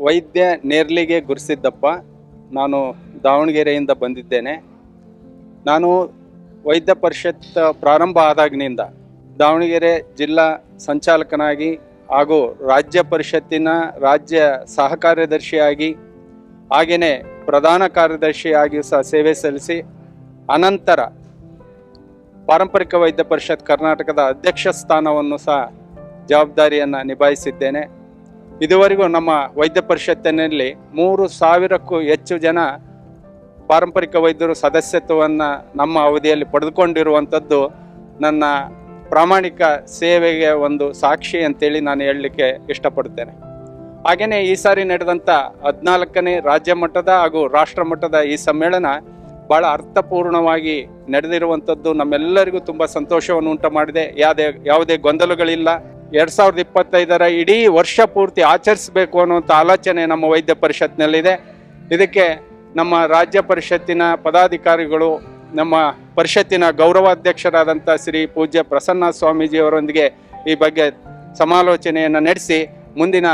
ವೈದ್ಯ ನೇರ್ಲಿಗೆ ಗುರುಸಿದ್ದಪ್ಪ. ನಾನು ದಾವಣಗೆರೆಯಿಂದ ಬಂದಿದ್ದೇನೆ. ನಾನು ವೈದ್ಯ ಪರಿಷತ್ ಪ್ರಾರಂಭ ಆದಾಗಿನಿಂದ ದಾವಣಗೆರೆ ಜಿಲ್ಲಾ ಸಂಚಾಲಕನಾಗಿ ಹಾಗೂ ರಾಜ್ಯ ಪರಿಷತ್ತಿನ ರಾಜ್ಯ ಸಹ ಕಾರ್ಯದರ್ಶಿಯಾಗಿ ಹಾಗೆಯೇ ಪ್ರಧಾನ ಕಾರ್ಯದರ್ಶಿಯಾಗಿಯೂ ಸಹ ಸೇವೆ ಸಲ್ಲಿಸಿ, ಅನಂತರ ಪಾರಂಪರಿಕ ವೈದ್ಯ ಪರಿಷತ್ ಕರ್ನಾಟಕದ ಅಧ್ಯಕ್ಷ ಸ್ಥಾನವನ್ನು ಸಹ ಜವಾಬ್ದಾರಿಯನ್ನು ನಿಭಾಯಿಸಿದ್ದೇನೆ. ಇದುವರೆಗೂ ನಮ್ಮ ವೈದ್ಯ ಪರಿಷತ್ತಿನಲ್ಲಿ ಮೂರು ಸಾವಿರಕ್ಕೂ ಹೆಚ್ಚು ಜನ ಪಾರಂಪರಿಕ ವೈದ್ಯರು ಸದಸ್ಯತ್ವವನ್ನು ನಮ್ಮ ಅವಧಿಯಲ್ಲಿ ಪಡೆದುಕೊಂಡಿರುವಂಥದ್ದು ನನ್ನ ಪ್ರಾಮಾಣಿಕ ಸೇವೆಗೆ ಒಂದು ಸಾಕ್ಷಿ ಅಂತೇಳಿ ನಾನು ಹೇಳಲಿಕ್ಕೆ ಇಷ್ಟಪಡ್ತೇನೆ ಹಾಗೆಯೇ ಈ ಸಾರಿ ನಡೆದಂಥ ಹದಿನಾಲ್ಕನೇ ರಾಜ್ಯ ಮಟ್ಟದ ಹಾಗೂ ರಾಷ್ಟ್ರ ಮಟ್ಟದ ಈ ಸಮ್ಮೇಳನ ಭಾಳ ಅರ್ಥಪೂರ್ಣವಾಗಿ ನಡೆದಿರುವಂಥದ್ದು ನಮ್ಮೆಲ್ಲರಿಗೂ ತುಂಬ ಸಂತೋಷವನ್ನು ಉಂಟು ಮಾಡಿದೆ. ಯಾವುದೇ ಯಾವುದೇ ಗೊಂದಲಗಳಿಲ್ಲ. ಎರಡು ಸಾವಿರದ ಇಪ್ಪತ್ತೈದರ ಇಡೀ ವರ್ಷ ಪೂರ್ತಿ ಆಚರಿಸಬೇಕು ಅನ್ನುವಂಥ ಆಲೋಚನೆ ನಮ್ಮ ವೈದ್ಯ ಪರಿಷತ್ನಲ್ಲಿದೆ. ಇದಕ್ಕೆ ನಮ್ಮ ರಾಜ್ಯ ಪರಿಷತ್ತಿನ ಪದಾಧಿಕಾರಿಗಳು, ನಮ್ಮ ಪರಿಷತ್ತಿನ ಗೌರವಾಧ್ಯಕ್ಷರಾದಂಥ ಶ್ರೀ ಪೂಜ್ಯ ಪ್ರಸನ್ನ ಸ್ವಾಮೀಜಿಯವರೊಂದಿಗೆ ಈ ಬಗ್ಗೆ ಸಮಾಲೋಚನೆಯನ್ನು ನಡೆಸಿ, ಮುಂದಿನ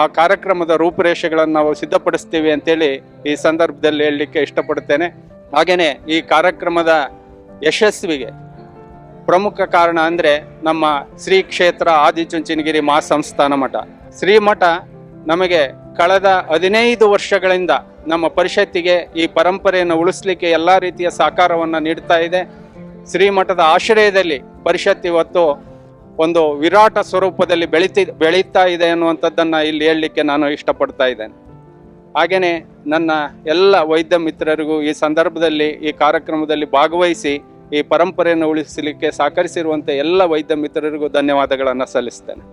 ಆ ಕಾರ್ಯಕ್ರಮದ ರೂಪುರೇಷೆಗಳನ್ನು ನಾವು ಸಿದ್ಧಪಡಿಸ್ತೀವಿ ಅಂತೇಳಿ ಈ ಸಂದರ್ಭದಲ್ಲಿ ಹೇಳಲಿಕ್ಕೆ ಇಷ್ಟಪಡ್ತೇನೆ ಹಾಗೆಯೇ ಈ ಕಾರ್ಯಕ್ರಮದ ಯಶಸ್ವಿಗೆ ಪ್ರಮುಖ ಕಾರಣ ಅಂದರೆ ನಮ್ಮ ಶ್ರೀ ಕ್ಷೇತ್ರ ಆದಿಚುಂಚನಗಿರಿ ಮಹಾಸಂಸ್ಥಾನ ಮಠ. ಶ್ರೀ ಮಠ ನಮಗೆ ಕಳೆದ ಹದಿನೈದು ವರ್ಷಗಳಿಂದ ನಮ್ಮ ಪರಿಷತ್ತಿಗೆ ಈ ಪರಂಪರೆಯನ್ನು ಉಳಿಸ್ಲಿಕ್ಕೆ ಎಲ್ಲ ರೀತಿಯ ಸಹಕಾರವನ್ನು ನೀಡ್ತಾ ಇದೆ. ಶ್ರೀಮಠದ ಆಶ್ರಯದಲ್ಲಿ ಪರಿಷತ್ ಇವತ್ತು ಒಂದು ವಿರಾಟ ಸ್ವರೂಪದಲ್ಲಿ ಬೆಳೀತಿ, ಬೆಳೀತಾ ಇದೆ ಅನ್ನುವಂಥದ್ದನ್ನು ಇಲ್ಲಿ ಹೇಳಲಿಕ್ಕೆ ನಾನು ಇಷ್ಟಪಡ್ತಾ ಇದ್ದೇನೆ. ಹಾಗೆಯೇ ನನ್ನ ಎಲ್ಲ ವೈದ್ಯ ಮಿತ್ರರಿಗೂ ಈ ಸಂದರ್ಭದಲ್ಲಿ ಈ ಕಾರ್ಯಕ್ರಮದಲ್ಲಿ ಭಾಗವಹಿಸಿ ಈ ಪರಂಪರೆಯನ್ನು ಉಳಿಸಲಿಕ್ಕೆ ಸಹಕರಿಸಿರುವಂಥ ಎಲ್ಲ ವೈದ್ಯ ಮಿತ್ರರಿಗೂ ಧನ್ಯವಾದಗಳನ್ನು ಸಲ್ಲಿಸ್ತೇನೆ.